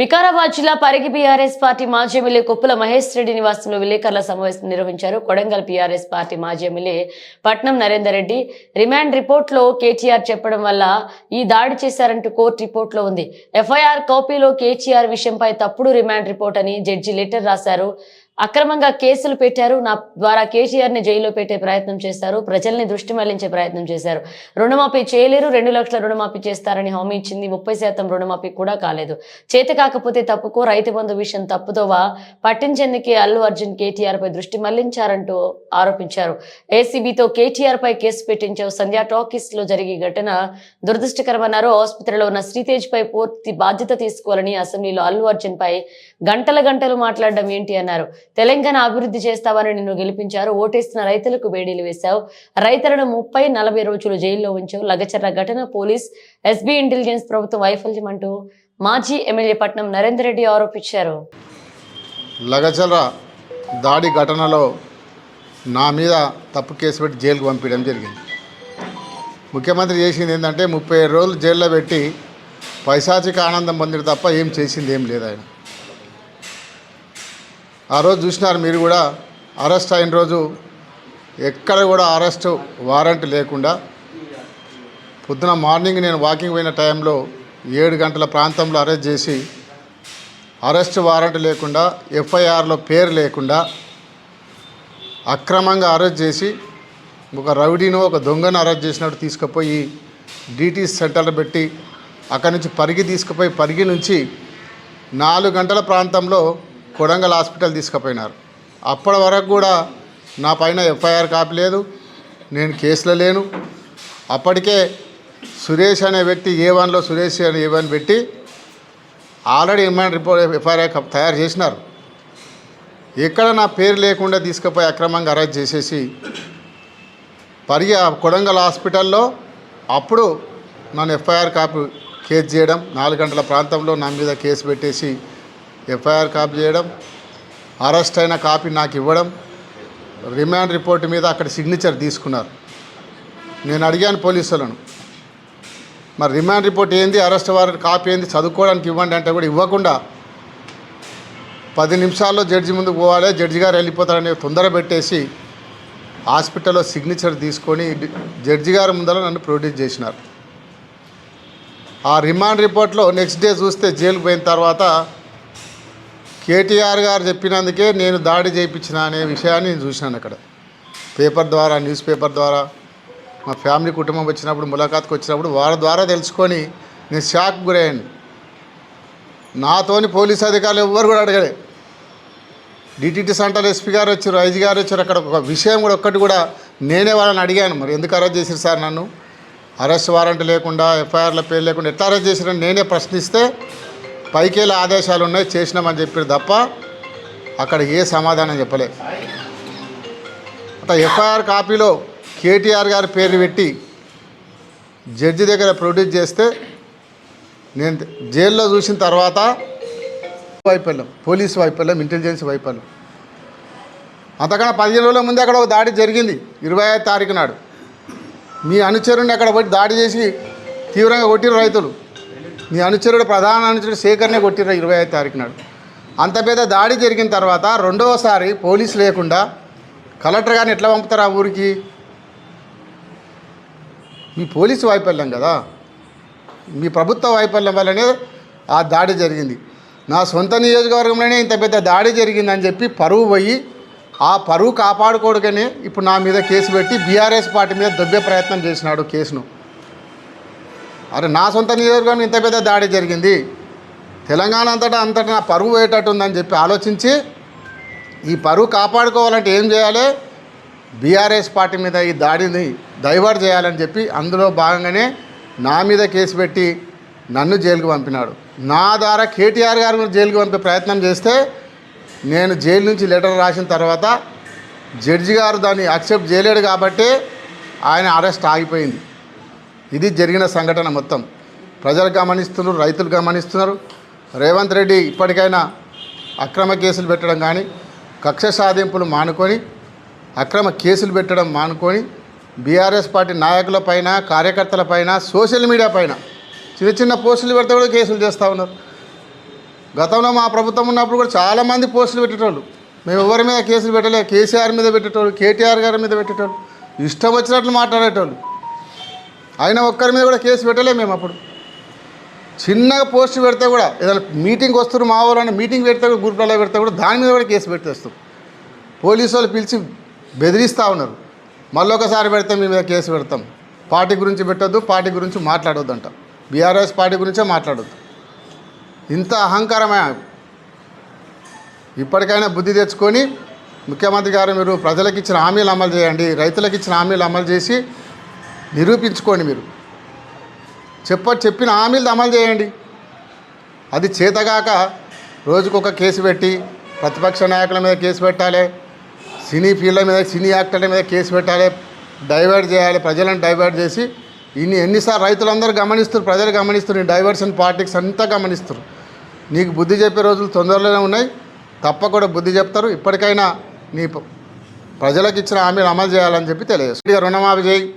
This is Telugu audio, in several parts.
వికారాబాద్ జిల్లా పరిగి బీఆర్ఎస్ పార్టీ మాజీ ఎమ్మెల్యే కొప్పుల మహేష్ రెడ్డి నివాసంలో విలేకరుల సమావేశం నిర్వహించారు. కొడంగల్ బీఆర్ఎస్ పార్టీ మాజీ ఎమ్మెల్యే పట్నం నరేందర్ రెడ్డి. రిమాండ్ రిపోర్ట్లో కేటీఆర్ చెప్పడం వల్ల ఈ దాడి చేశారంటూ కోర్టు రిపోర్ట్లో ఉంది. ఎఫ్ఐఆర్ కాపీలో కేటీఆర్ విషయంపై తప్పుడు రిమాండ్ రిపోర్ట్ అని జడ్జి లెటర్ రాశారు. అక్రమంగా కేసులు పెట్టారు. నా ద్వారా కేటీఆర్ని జైల్లో పెట్టే ప్రయత్నం చేశారు. ప్రజల్ని దృష్టి మళ్ళించే ప్రయత్నం చేశారు. రుణమాఫీ చేయలేరు. రెండు లక్షల రుణమాఫీ చేస్తారని హామీ ఇచ్చింది. ముప్పై శాతం రుణమాఫీ కూడా కాలేదు. చేతి కాకపోతే తప్పుకో రైతు బంధు విషయం తప్పుదోవా? పట్టించేందుకే అల్లు అర్జున్ కేటీఆర్ పై దృష్టి మళ్ళించారంటూ ఆరోపించారు. ఏసీబీతో కేటీఆర్ పై కేసు పెట్టించావు సంధ్యా టాకీస్లో జరిగే ఘటన దురదృష్టకరమన్నారు. ఆసుపత్రిలో ఉన్న శ్రీతేజ్ పై పూర్తి బాధ్యత తీసుకోవాలని అసెంబ్లీలో అల్లు అర్జున్ పై గంటల గంటలు మాట్లాడడం ఏంటి అన్నారు. తెలంగాణ అభివృద్ధి చేస్తావని నిన్ను గెలిపించారు ఓటేస్తున్న రైతులకు వేడీలు వేశావు. రైతులను ముప్పై నలభై రోజులు జైల్లో ఉంచావు. లగచర్ర ఘటన పోలీస్ ఎస్బీ ఇంటెలిజెన్స్ ప్రభుత్వం వైఫల్యం అంటూ మాజీ ఎమ్మెల్యే పట్నం నరేందర్ రెడ్డి ఆరోపించారు. లగచర్ర దాడి ఘటనలో నా మీద తప్పు కేసు పెట్టి జైలుకు పంపించడం జరిగింది. ముఖ్యమంత్రి చేసింది ఏంటంటే ముప్పై రోజులు జైల్లో పెట్టి పైశాచిక ఆనందం పొందిన తప్ప ఏం చేసింది ఏం లేదు ఆయన. ఆ రోజు చూసినారు మీరు కూడా. అరెస్ట్ అయిన రోజు ఎక్కడ కూడా అరెస్ట్ వారెంట్ లేకుండా పొద్దున మార్నింగ్ నేను వాకింగ్ పోయిన టైంలో ఏడు గంటల ప్రాంతంలో అరెస్ట్ చేసి అరెస్ట్ వారెంట్ లేకుండా ఎఫ్ఐఆర్లో పేరు లేకుండా అక్రమంగా అరెస్ట్ చేసి ఒక రౌడీను ఒక దొంగను అరెస్ట్ చేసినట్టు తీసుకుపోయి డీటీ సెంటర్లో పెట్టి అక్కడి నుంచి పరిగి తీసుకుపోయి పరిగి నుంచి నాలుగు గంటల ప్రాంతంలో కొడంగల్ హాస్పిటల్ తీసుకుపోయినారు. అప్పటి వరకు కూడా నా పైన ఎఫ్ఐఆర్ కాపీ లేదు. నేను కేసులో లేను. అప్పటికే సురేష్ అనే వ్యక్తి ఏ వన్లో సురేష్ అనే ఏ వన్ పెట్టి ఆల్రెడీ రిమాండ్ రిపోర్ట్ ఎఫ్ఐఆర్ తయారు చేసినారు. ఎక్కడ నా పేరు లేకుండా తీసుకుపోయి అక్రమంగా అరెస్ట్ చేసేసి పరిగి ఆ కొడంగల్ హాస్పిటల్లో అప్పుడు నన్ను ఎఫ్ఐఆర్ కాపీ కేసు చేయడం నాలుగు గంటల ప్రాంతంలో నా మీద కేసు పెట్టేసి ఎఫ్ఐఆర్ కాపీ చేయడం అరెస్ట్ అయిన కాపీ నాకు ఇవ్వడం రిమాండ్ రిపోర్ట్ మీద అక్కడ సిగ్నేచర్ తీసుకున్నారు. నేను అడిగాను పోలీసులను మరి రిమాండ్ రిపోర్ట్ ఏంది? అరెస్ట్ వారెంట్ కాపీ ఏంది? చదువుకోవడానికి ఇవ్వండి అంటే కూడా ఇవ్వకుండా పది నిమిషాల్లో జడ్జి ముందుకు పోవాలి జడ్జి గారు వెళ్ళిపోతారని తొందర పెట్టేసి హాస్పిటల్లో సిగ్నేచర్ తీసుకొని జడ్జి గారి ముందర నన్ను ప్రొడ్యూస్ చేసినారు. ఆ రిమాండ్ రిపోర్ట్లో నెక్స్ట్ డే చూస్తే జైలుకు పోయిన తర్వాత కేటీఆర్ గారు చెప్పినందుకే నేను దాడి చేయించిన అనే విషయాన్ని నేను చూసినాను అక్కడ. పేపర్ ద్వారా న్యూస్ పేపర్ ద్వారా మా ఫ్యామిలీ కుటుంబం వచ్చినప్పుడు ములాఖాత్కి వచ్చినప్పుడు వారి ద్వారా తెలుసుకొని నేను షాక్ గురయ్యాను. నాతోని పోలీస్ అధికారులు ఎవ్వరు కూడా అడగలే. డిటిటి సెంటర్ ఎస్పీ గారు వచ్చారు ఐజీ గారు వచ్చారు. అక్కడ ఒక విషయం కూడా ఒక్కటి కూడా నేనే వాళ్ళని అడిగాను. మరి ఎందుకు అరెస్ట్ చేశారు సార్ నన్ను? అరెస్ట్ వారెంట్ లేకుండా ఎఫ్ఐఆర్ల పేరు లేకుండా ఎట్లా అరెస్ట్ చేశారని నేనే ప్రశ్నిస్తే పైకేళ్ళ ఆదేశాలు ఉన్నాయి చేసినామని చెప్పారు తప్ప అక్కడ ఏ సమాధానం చెప్పలే. అట్లా ఎఫ్ఐఆర్ కాపీలో కేటీఆర్ గారి పేరు పెట్టి జడ్జి దగ్గర ప్రొడ్యూస్ చేస్తే నేను జైల్లో చూసిన తర్వాత వైఫల్యం పోలీసు వైఫల్యం ఇంటెలిజెన్స్ వైఫల్యం. అంతకన్నా పదిహేను రోజుల ముందే అక్కడ ఒక దాడి జరిగింది ఇరవై ఐదు తారీఖు నాడు. మీ అనుచరుని అక్కడ పోయి దాడి చేసి తీవ్రంగా కొట్టిరు రైతులు. మీ అనుచరుడు ప్రధాన అనుచరుడు శేఖర్నే కొట్టిర్రు ఇరవై ఐదు తారీఖు నాడు. అంత పెద్ద దాడి జరిగిన తర్వాత రెండవసారి పోలీసు లేకుండా కలెక్టర్ గారిని ఎట్లా పంపుతారు ఆ ఊరికి? మీ పోలీసు వైఫల్యం కదా. మీ ప్రభుత్వ వైఫల్యం వల్లనే ఆ దాడి జరిగింది. నా సొంత నియోజకవర్గంలోనే ఇంత పెద్ద దాడి జరిగిందని చెప్పి పరువు పోయి ఆ పరువు కాపాడుకోడుకనే ఇప్పుడు నా మీద కేసు పెట్టి బీఆర్ఎస్ పార్టీ మీద దొబ్బే ప్రయత్నం చేసినాడు కేసును. అరే నా సొంత నియోజకవర్గం ఇంత పెద్ద దాడి జరిగింది. తెలంగాణ అంతటా అంతటా నా పరువు పోయేటట్టుందని చెప్పి ఆలోచించి ఈ పరువు కాపాడుకోవాలంటే ఏం చేయాలి? బీఆర్ఎస్ పార్టీ మీద ఈ దాడిని డైవర్ట్ చేయాలని చెప్పి అందులో భాగంగానే నా మీద కేసు పెట్టి నన్ను జైలుకు పంపినాడు. నా ద్వారా కేటీఆర్ గారు జైలుకు పంపే ప్రయత్నం చేస్తే నేను జైలు నుంచి లెటర్ రాసిన తర్వాత జడ్జి గారు దాన్ని అక్సెప్ట్ చేయలేడు కాబట్టి ఆయన అరెస్ట్ ఆగిపోయింది. ఇది జరిగిన సంఘటన మొత్తం. ప్రజలు గమనిస్తున్నారు రైతులు గమనిస్తున్నారు. రేవంత్ రెడ్డి ఇప్పటికైనా అక్రమ కేసులు పెట్టడం కానీ కక్ష సాధింపులు మానుకొని అక్రమ కేసులు పెట్టడం మానుకొని బీఆర్ఎస్ పార్టీ నాయకుల పైన కార్యకర్తల పైన సోషల్ మీడియా పైన చిన్న చిన్న పోస్టులు పెడితే కూడా కేసులు చేస్తూ ఉన్నారు. గతంలో మా ప్రభుత్వం ఉన్నప్పుడు కూడా చాలామంది పోస్టులు పెట్టేటోళ్ళు. మేము ఎవరి మీద కేసులు పెట్టలే కేసీఆర్ మీద పెట్టేటోళ్ళు కేటీఆర్ గారి మీద పెట్టేటోళ్ళు. ఇష్టం వచ్చినట్లు మాట్లాడేటోళ్ళు. అయినా ఒక్కరి మీద కూడా కేసు పెట్టలేము మేము అప్పుడు. చిన్నగా పోస్ట్ పెడితే కూడా ఏదైనా మీటింగ్ వస్తున్నారు మా వాళ్ళని మీటింగ్ పెడితే కూడా గ్రూప్లలో పెడితే కూడా దాని మీద కూడా కేసు పెట్టేస్తాం పోలీసు వాళ్ళు పిలిచి బెదిరిస్తూ ఉన్నారు. మళ్ళీ ఒకసారి పెడితే మీ మీద కేసు పెడతాం. పార్టీ గురించి పెట్టద్దు పార్టీ గురించి మాట్లాడొద్దు అంట బీఆర్ఎస్ పార్టీ గురించే మాట్లాడొద్దు. ఇంత అహంకారమే. ఇప్పటికైనా బుద్ధి తెచ్చుకొని ముఖ్యమంత్రి గారు మీరు ప్రజలకు ఇచ్చిన హామీలు అమలు చేయండి రైతులకు ఇచ్చిన హామీలు అమలు చేసి నిరూపించుకోండి మీరు. చెప్ప చెప్పిన హామీలు అమలు చేయండి. అది చేతగాక రోజుకొక కేసు పెట్టి ప్రతిపక్ష నాయకుల మీద కేసు పెట్టాలి సినీ ఫీల్డ్ల మీద సినీ యాక్టర్ల మీద కేసు పెట్టాలి డైవర్ట్ చేయాలి ప్రజలను డైవర్ట్ చేసి ఇన్ని ఎన్నిసార్లు రైతులందరూ గమనిస్తారు ప్రజలు గమనిస్తారు నీ డైవర్షన్ పాలిటిక్స్ అంతా గమనిస్తారు నీకు బుద్ధి చెప్పే రోజులు తొందరలోనే ఉన్నాయి తప్పకుండా బుద్ధి చెప్తారు. ఇప్పటికైనా నీ ప- ప్రజలకు ఇచ్చిన హామీలు అమలు చేయాలని చెప్పి తెలియజేస్తుంది రుణమాఫీ చేయి.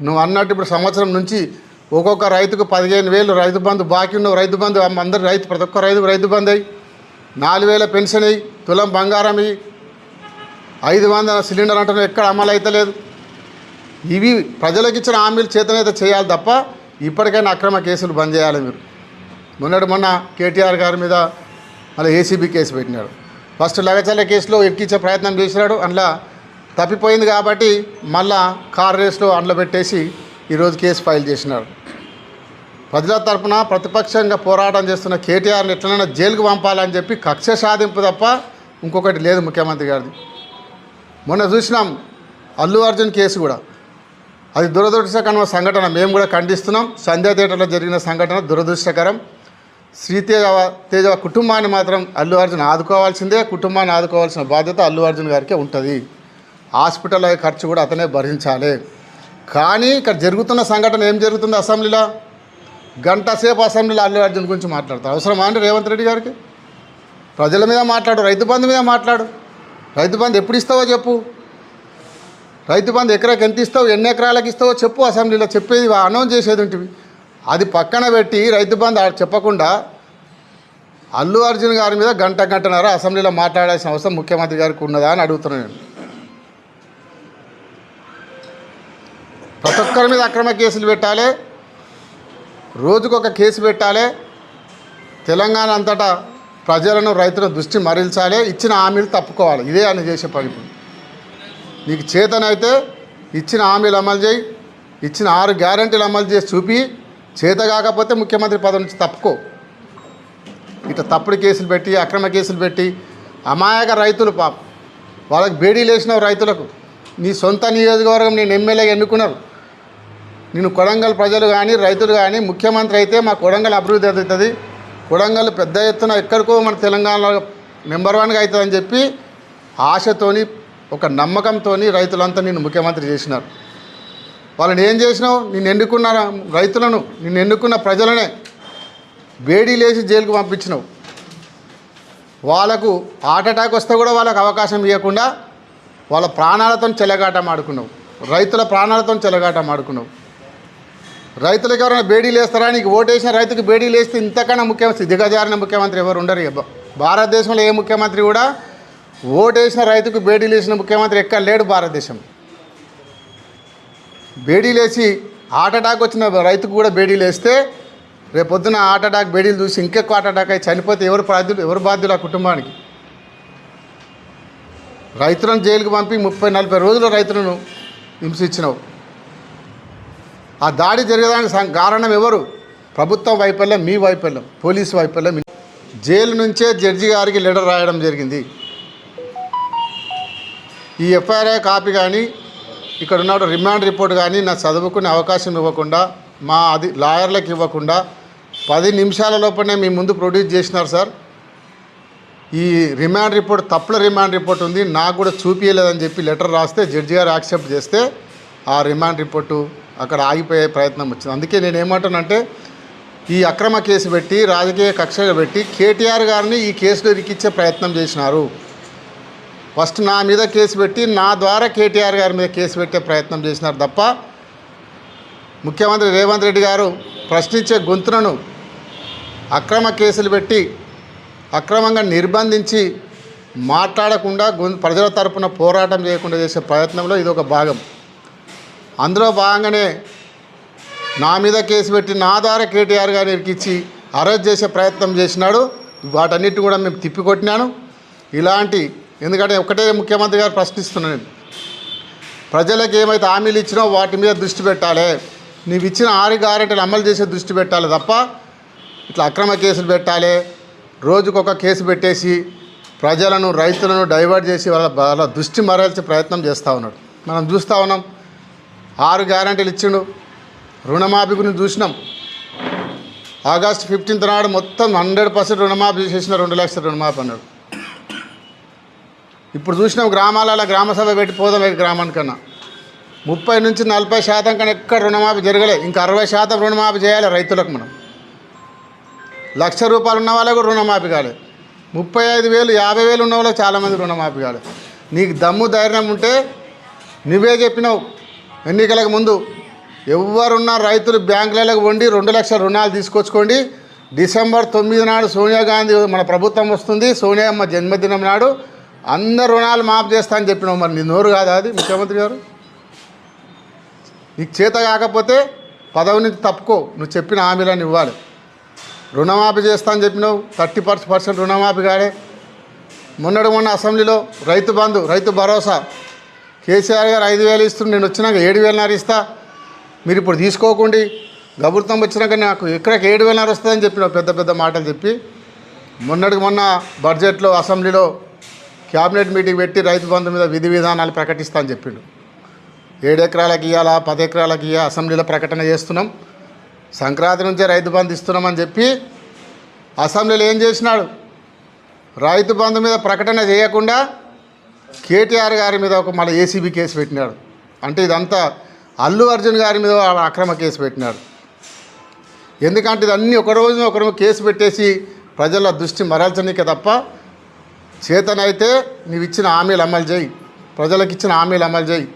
నువ్వు అన్నట్టు ఇప్పుడు సంవత్సరం నుంచి ఒక్కొక్క రైతుకు పదిహేను వేలు రైతు బంధు బాకీ ఉన్న రైతు బంధు అందరు రైతు ప్రతి ఒక్క రైతు రైతు బంధు అయ్యి నాలుగు వేల పెన్షన్ అయ్యి తులం బంగారం అయ్యి ఐదు వందల సిలిండర్ అంటే ఎక్కడ అమలు అవుతలేదు ఇవి ప్రజలకు ఇచ్చిన హామీలు చేతనైతే చేయాలి తప్ప ఇప్పటికైనా అక్రమ కేసులు బంద్ చేయాలి మీరు. మొన్నటి మొన్న కేటీఆర్ గారి మీద మళ్ళీ ఏసీబీ కేసు పెట్టినాడు. ఫస్ట్ లగచల్ల కేసులో ఎక్కించే ప్రయత్నం చేసినాడు. అందులో తప్పిపోయింది కాబట్టి మళ్ళా కార్ రేస్లో అండ్లో పెట్టేసి ఈరోజు కేసు ఫైల్ చేసినారు. ప్రజల తరపున ప్రతిపక్షంగా పోరాటం చేస్తున్న కేటీఆర్ని ఎట్లైనా జైలుకు పంపాలని చెప్పి కక్ష సాధింపు తప్ప ఇంకొకటి లేదు ముఖ్యమంత్రి గారిది. మొన్న చూసినాం అల్లు అర్జున్ కేసు కూడా. అది దురదృష్టకరమైన సంఘటన. మేము కూడా ఖండిస్తున్నాం. సంధ్యా థియేటర్లో జరిగిన సంఘటన దురదృష్టకరం. శ్రీతేజ తేజ కుటుంబాన్ని మాత్రం అల్లు అర్జున్ ఆదుకోవాల్సిందే. కుటుంబాన్ని ఆదుకోవాల్సిన బాధ్యత అల్లు అర్జున్ గారికే ఉంటుంది. హాస్పిటల్ అయ్యే ఖర్చు కూడా అతనే భరించాలి. కానీ ఇక్కడ జరుగుతున్న సంఘటన ఏం జరుగుతుంది అసెంబ్లీలో? గంట సేపు అసెంబ్లీలో అల్లు అర్జున్ గురించి మాట్లాడతారు. అవసరమా అండి రేవంత్ రెడ్డి గారికి? ప్రజల మీద మాట్లాడు రైతు బంధు మీద మాట్లాడు. రైతు బంధు ఎప్పుడు ఇస్తావో చెప్పు. రైతు బంధు ఎకరాకి ఎంత ఇస్తావు ఎన్ని ఎకరాలకు ఇస్తావో చెప్పు అసెంబ్లీలో. చెప్పేది అనౌన్స్ చేసేది ఉంటుంది అది పక్కన పెట్టి రైతు బంధు చెప్పకుండా అల్లు అర్జున్ గారి మీద గంట గంటన్నర అసెంబ్లీలో మాట్లాడాల్సిన అవసరం ముఖ్యమంత్రి గారికి ఉన్నదా అని అడుగుతున్నాను నేను. ప్రతి ఒక్కరి మీద అక్రమ కేసులు పెట్టాలి. రోజుకొక కేసు పెట్టాలి. తెలంగాణ అంతటా ప్రజలను రైతుల దృష్టి మరల్చాలి. ఇచ్చిన హామీలు తప్పుకోవాలి. ఇదే ఆయన చేసే పని నీకు చేతనైతే ఇచ్చిన హామీలు అమలు చేయి. ఇచ్చిన ఆరు గ్యారంటీలు అమలు చేసి చూపి. చేత కాకపోతే ముఖ్యమంత్రి పదవి నుంచి తప్పుకో. ఇట్లా తప్పుడు కేసులు పెట్టి అక్రమ కేసులు పెట్టి అమాయక రైతులు పాప. వాళ్ళకి బేడీలు వేసినావు రైతులకు. నీ సొంత నియోజకవర్గం నేను ఎమ్మెల్యే ఎన్నుకున్నారు. నేను కొడంగల్ ప్రజలు కానీ రైతులు కానీ ముఖ్యమంత్రి అయితే మా కొడంగల్ అభివృద్ధి అవుతుంది. కొడంగల్ పెద్ద ఎత్తున ఎక్కడికో మన తెలంగాణలో నెంబర్ వన్గా అవుతుందని చెప్పి ఆశతోని ఒక నమ్మకంతోని రైతులంతా నేను ముఖ్యమంత్రి చేసినారు. వాళ్ళని ఏం చేసినావు? నేను ఎన్నుకున్న రైతులను నేను ఎన్నుకున్న ప్రజలనే వేడి లేచి జైలుకు పంపించినావు. వాళ్ళకు హార్ట్ అటాక్ వస్తే కూడా వాళ్ళకు అవకాశం ఇవ్వకుండా వాళ్ళ ప్రాణాలతో చెలగాటం ఆడుకున్నావు. రైతుల ప్రాణాలతో చెలగాటం ఆడుకున్నావు. రైతులకు ఎవరైనా బేడీలు వేస్తారా? నీకు ఓటేసిన రైతుకి బేడీలు వేస్తే ఇంతకన్నా ముఖ్యమంత్రి దిగజారిన ముఖ్యమంత్రి ఎవరు ఉండరు భారతదేశంలో ఏ ముఖ్యమంత్రి కూడా ఓటేసిన రైతుకు బేడీలు వేసిన ముఖ్యమంత్రి ఎక్కడ లేడు భారతదేశం బేడీలు వేసి హార్ట్ అటాక్ వచ్చిన రైతుకు కూడా బేడీలు వేస్తే రేపొద్దున హార్ట్ అటాక్ బేడీలు చూసి ఇంకెక్కువ హార్ట్ అటాక్ అయి చనిపోతే ఎవరు బాధ్యులు ఎవరు బాధ్యులు ఆ కుటుంబానికి? రైతులను జైలుకు పంపి ముప్పై నలభై రోజులు రైతులను హింసించినావు. ఆ దాడి జరగడానికి కారణం ఎవరు? ప్రభుత్వం వైఫల్యం మీ వైఫల్యం పోలీసు వైఫల్యం. మీ- జైలు నుంచే జడ్జి గారికి లెటర్ రాయడం జరిగింది. ఈ ఎఫ్ఐఆర్ కాపీ కానీ ఇక్కడ ఉన్న రిమాండ్ రిపోర్ట్ కానీ నా చదువుకునే అవకాశం ఇవ్వకుండా మా అది లాయర్లకు ఇవ్వకుండా పది నిమిషాల లోపలనే మీ ముందు ప్రొడ్యూస్ చేసినారు సార్. ఈ రిమాండ్ రిపోర్ట్ తప్పుల రిమాండ్ రిపోర్ట్ ఉంది. నాకు కూడా చూపించలేదని చెప్పి లెటర్ రాస్తే జడ్జి గారు యాక్సెప్ట్ చేస్తే ఆ రిమాండ్ రిపోర్టు అక్కడ ఆగిపోయే ప్రయత్నం వచ్చింది. అందుకే నేను ఏమంటానంటే ఈ అక్రమ కేసు పెట్టి రాజకీయ కక్షగా పెట్టి కేటీఆర్ గారిని ఈ కేసులో ఇరికిచ్చే ప్రయత్నం చేసినారు. ఫస్ట్ నా మీద కేసు పెట్టి నా ద్వారా కేటీఆర్ గారి మీద కేసు పెట్టే ప్రయత్నం చేసినారు తప్ప ముఖ్యమంత్రి రేవంత్ రెడ్డి గారు ప్రశ్నించే గొంతులను అక్రమ కేసులు పెట్టి అక్రమంగా నిర్బంధించి మాట్లాడకుండా గొంతు ప్రజల తరపున పోరాటం చేయకుండా చేసే ప్రయత్నంలో ఇది ఒక భాగం. అందులో భాగంగానే నా మీద కేసు పెట్టి నా ద్వారా కేటీఆర్ గారిని ఇరికిచ్చి అరెస్ట్ చేసే ప్రయత్నం చేసినాడు. వాటన్నిటి కూడా మేము తిప్పికొట్టినాను. ఇలాంటి ఎందుకంటే ఒకటే ముఖ్యమంత్రి గారు ప్రశ్నిస్తున్నాను ప్రజలకు ఏమైతే హామీలు ఇచ్చినో వాటి మీద దృష్టి పెట్టాలి. నీవు ఇచ్చిన ఆరు గ్యారెంటీలు అమలు చేసే దృష్టి పెట్టాలి తప్ప ఇట్లా అక్రమ కేసులు పెట్టాలి. రోజుకొక కేసు పెట్టేసి ప్రజలను రైతులను డైవర్ట్ చేసి వాళ్ళ వాళ్ళ దృష్టి మరల్చే ప్రయత్నం చేస్తూ ఉన్నాడు. మనం చూస్తూ ఉన్నాం ఆరు గ్యారంటీలు ఇచ్చిండు. రుణమాఫీ గురించి చూసినాం. ఆగస్ట్ ఫిఫ్టీన్త్ నాడు మొత్తం హండ్రెడ్ పర్సెంట్ రుణమాఫీ చేసిన రెండు లక్షల రుణమాఫీ అన్నాడు. ఇప్పుడు చూసినాం గ్రామాలలో గ్రామసభ పెట్టిపోదాం గ్రామానికన్నా. ముప్పై నుంచి నలభై శాతం కన్నా ఎక్కడ రుణమాఫీ జరగలే. ఇంకా అరవై శాతం రుణమాఫీ చేయాలి రైతులకు మనం. లక్ష రూపాయలు ఉన్న వాళ్ళకు రుణమాఫీ కాలేదు ముప్పై ఐదు వేలు యాభై వేలు ఉన్న వాళ్ళకి చాలామంది రుణమాఫీ కాలేదు నీకు దమ్ము ధైర్యం ఉంటే నువ్వే చెప్పినావు. ఎన్నికలకు ముందు ఎవరున్న రైతులు బ్యాంకులకు వండి రెండు లక్షల రుణాలు తీసుకొచ్చుకోండి. డిసెంబర్ తొమ్మిది నాడు సోనియా గాంధీ మన ప్రభుత్వం వస్తుంది. సోనియా అమ్మ జన్మదినం నాడు అందరు రుణాలు మాఫ్ చేస్తా అని చెప్పినావు మరి. నీ నోరు కాదా అది ముఖ్యమంత్రి గారు? నీకు చేత కాకపోతే పదవి నుంచి తప్పుకో. నువ్వు చెప్పిన హామీలను ఇవ్వాలి. రుణమాఫీ చేస్తా అని చెప్పినావు. థర్టీ పర్సెంట్ పర్సెంట్ రుణమాఫీ కాడే మొన్నటి మొన్న అసెంబ్లీలో రైతు బంధు రైతు భరోసా కేసీఆర్ గారు ఐదు వేలు ఇస్తుంది నేను వచ్చినాక ఏడు వేలన్నర ఇస్తా. మీరు ఇప్పుడు తీసుకోకండి. ప్రభుత్వం వచ్చినాక నాకు ఎక్కడికి ఏడు వేలన్నర వస్తుందని చెప్పిన పెద్ద పెద్ద మాటలు చెప్పి మొన్నటికి మొన్న బడ్జెట్లో అసెంబ్లీలో క్యాబినెట్ మీటింగ్ పెట్టి రైతు బంధు మీద విధి విధానాలు ప్రకటిస్తా అని చెప్పిండు ఏడు ఎకరాలకు ఇవ్వాలా పది ఎకరాలకు ఇవ్వ అసెంబ్లీలో ప్రకటన చేస్తున్నాం. సంక్రాంతి నుంచే రైతు బంధు ఇస్తున్నామని చెప్పి అసెంబ్లీలో ఏం చేసినాడు? రైతు బంధు మీద ప్రకటన చేయకుండా కేటీఆర్ గారి మీద ఒక మళ్ళీ ఏసీబీ కేసు పెట్టినాడు. అంటే ఇదంతా అల్లు అర్జున్ గారి మీద అక్రమ కేసు పెట్టినాడు. ఎందుకంటే ఇదన్నీ ఒక రోజు ఒక రోజు కేసు పెట్టేసి ప్రజల దృష్టి మరల్చనీకే తప్ప చేతనైతే నీవు ఇచ్చిన హామీలు అమలు చేయి. ప్రజలకు ఇచ్చిన హామీలు అమలు చేయి.